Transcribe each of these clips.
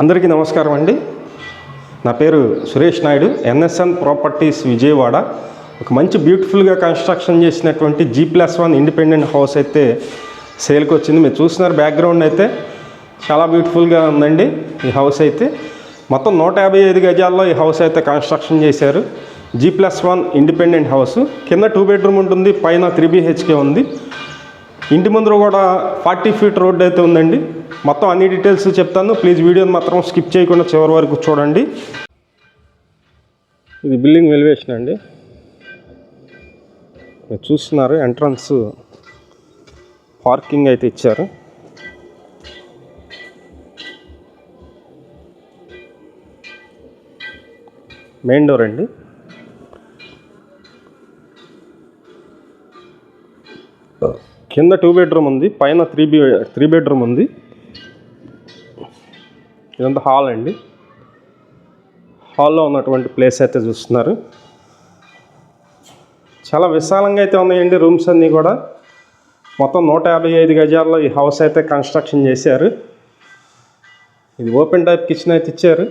అందరికీ నమస్కారం అండి. నా పేరు సురేష్ నాయుడు ఎన్ఎస్ఎన్ ప్రాపర్టీస్ విజయవాడ. ఒక మంచి బ్యూటిఫుల్గా కన్స్ట్రక్షన్ చేసినటువంటి G plus one independent house అయితే సేల్కి వచ్చింది. మీరు చూస్తున్నారు బ్యాక్గ్రౌండ్ అయితే చాలా బ్యూటిఫుల్గా ఉందండి ఈ హౌస్ అయితే. మొత్తం నూట యాభై ఐదు గజాల్లో ఈ హౌస్ అయితే కన్స్ట్రక్షన్ చేశారు. G plus one independent house. కింద టూ బెడ్రూమ్ ఉంటుంది పైన త్రీ బీహెచ్కే ఉంది. ఇంటి ముందర కూడా ఫార్టీ ఫీట్ రోడ్ అయితే ఉందండి. మొత్తం అన్ని డీటెయిల్స్ చెప్తాను. ప్లీజ్ వీడియోని మాత్రం స్కిప్ చేయకుండా చివరి వరకు చూడండి. ఇది బిల్డింగ్ వెలివేషన్ అండి. మీరు చూస్తున్నారు ఎంట్రన్స్ పార్కింగ్ అయితే ఇచ్చారు. మెయిన్ డోర్ అండి. కింద టూ బెడ్రూమ్ ఉంది పైన త్రీ బి త్రీ బెడ్రూమ్ ఉంది. ఇదంతా హాల్ అండి. హాల్లో ఉన్నటువంటి ప్లేస్ అయితే చూస్తున్నారు. చాలా విశాలంగా అయితే ఉన్నాయండి రూమ్స్ అన్నీ కూడా. మొత్తం నూట యాభై ఐదు గజాల్లో ఈ హౌస్ అయితే కన్స్ట్రక్షన్ చేశారు. ఇది ఓపెన్ టైప్ కిచెన్ అయితే ఇచ్చారు.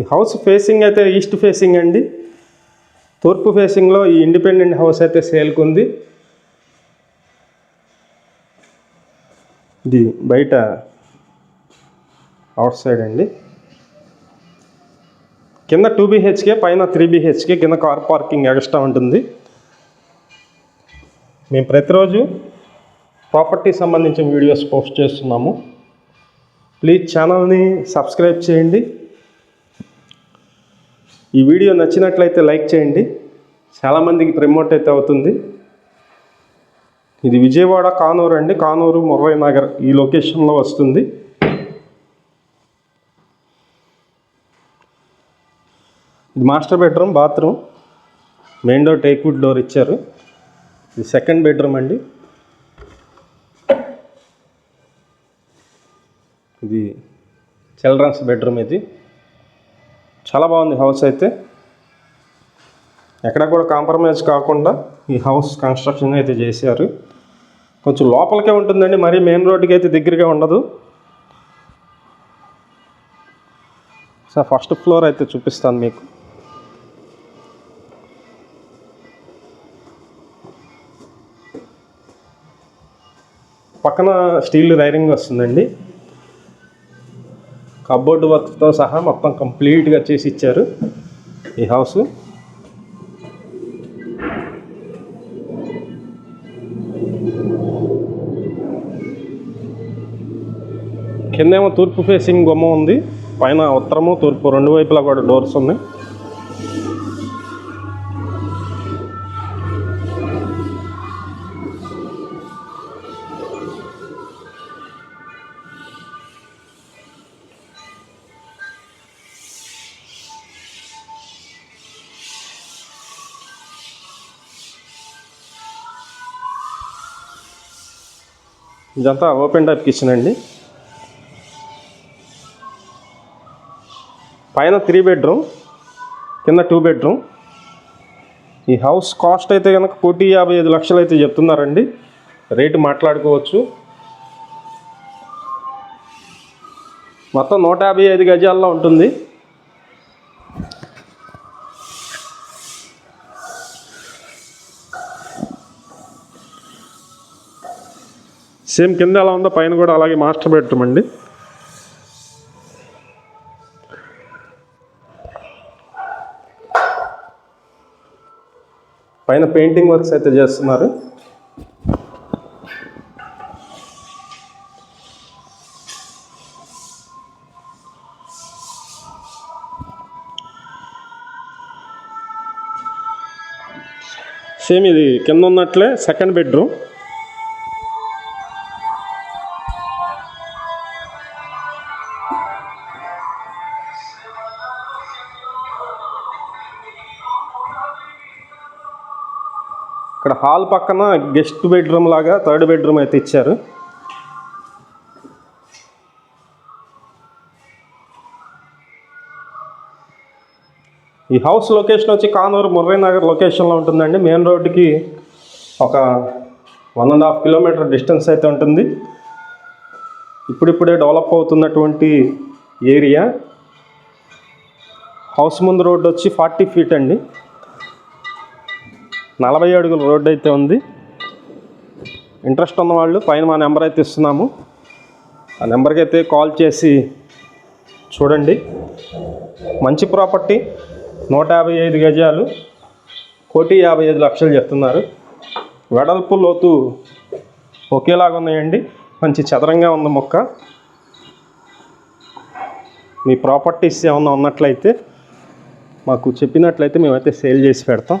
ఈ హౌస్ ఫేసింగ్ అయితే ఈస్ట్ ఫేసింగ్ అండి. తూర్పు ఫేసింగ్లో ఈ ఇండిపెండెంట్ హౌస్ అయితే సేల్కుంది. ఇది బయట అవుట్ సైడ్ అండి. కింద టూ బీహెచ్కే పైన త్రీ బీహెచ్కే కింద కార్ పార్కింగ్ ఎక్స్ట్రా ఉంటుంది. మేము ప్రతిరోజు ప్రాపర్టీ సంబంధించిన వీడియోస్ పోస్ట్ చేస్తున్నాము. ప్లీజ్ ఛానల్ని సబ్స్క్రైబ్ చేయండి. ఈ వీడియో నచ్చినట్లయితే లైక్ చేయండి. చాలామందికి ప్రమోట్ అయితే అవుతుంది. ఇది విజయవాడ కానూరు అండి. కానూరు మురళీ నగర్ ఈ లొకేషన్లో వస్తుంది. ఇది master bedroom bathroom. Main door teakwood door ఇచ్చారు. ఇది సెకండ్ బెడ్రూమ్ అండి. ఇది చిల్డ్రన్స్ బెడ్రూమ్ ఇది. చాలా బాగుంది హౌస్ అయితే. ఎక్కడ కూడా కాంప్రమైజ్ కాకుండా ఈ హౌస్ కన్స్ట్రక్షన్ అయితే చేశారు. కొంచెం లోపలికే ఉంటుందండి మరీ మెయిన్ రోడ్డుకి అయితే దగ్గరగా ఉండదు. సార్ ఫస్ట్ ఫ్లోర్ అయితే చూపిస్తాను మీకు. పక్కన స్టీల్ రైరింగ్ వస్తుందండి. కబోర్డ్ వర్క్తో సహా మొత్తం కంప్లీట్గా చేసి ఇచ్చారు ఈ హౌస్. కిందేమో తూర్పు ఫేసింగ్ గుమ్మ ఉంది పైన ఉత్తరము తూర్పు రెండు వైపులా కూడా డోర్స్ ఉన్నాయి. ఇదంతా ఓపెన్ టైప్ కిచెన్ అండి. పైన త్రీ బెడ్రూమ్ కింద టూ బెడ్రూమ్ ఈ హౌస్ కాస్ట్ అయితే కనుక కోటి యాభై ఐదు లక్షలు అయితే చెప్తున్నారండి. రేటు మాట్లాడుకోవచ్చు. మొత్తం నూట యాభై ఐదు గజాల్లో ఉంటుంది. సేమ్ కింద ఎలా ఉందో పైన కూడా అలాగే మాస్టర్ బెడ్రూమ్ అండి. పైన పెయింటింగ్ వర్క్స్ అయితే చేస్తున్నారు. సేమ్ ఇది కింద ఉన్నట్లే సెకండ్ బెడ్రూమ్ ఇక్కడ హాల్ పక్కన గెస్ట్ బెడ్రూమ్ లాగా థర్డ్ బెడ్రూమ్ అయితే ఇచ్చారు. ఈ హౌస్ లొకేషన్ వచ్చి కానూరు ముర్రైనగర్ లొకేషన్లో ఉంటుందండి. మెయిన్ రోడ్డుకి ఒక one and half kilometer distance అయితే ఉంటుంది. ఇప్పుడిప్పుడే డెవలప్ అవుతున్నటువంటి ఏరియా. హౌస్ ముందు రోడ్డు వచ్చి ఫార్టీ ఫీట్ అండి. నలభై అడుగుల రోడ్డు అయితే ఉంది. ఇంట్రెస్ట్ ఉన్న వాళ్ళు పైన మా నెంబర్ అయితే ఇస్తున్నాము. ఆ నెంబర్కి అయితే కాల్ చేసి చూడండి. మంచి ప్రాపర్టీ నూట యాభై ఐదు గజాలు కోటి యాభై ఐదు లక్షలు చెప్తున్నారు. వెడల్పు లోతు ఒకేలాగా ఉన్నాయండి. మంచి చదరంగా ఉంది మొక్క. మీ ప్రాపర్టీస్ ఏమన్నా ఉన్నట్లయితే మాకు చెప్పినట్లయితే మేమైతే సేల్ చేసి పెడతాం.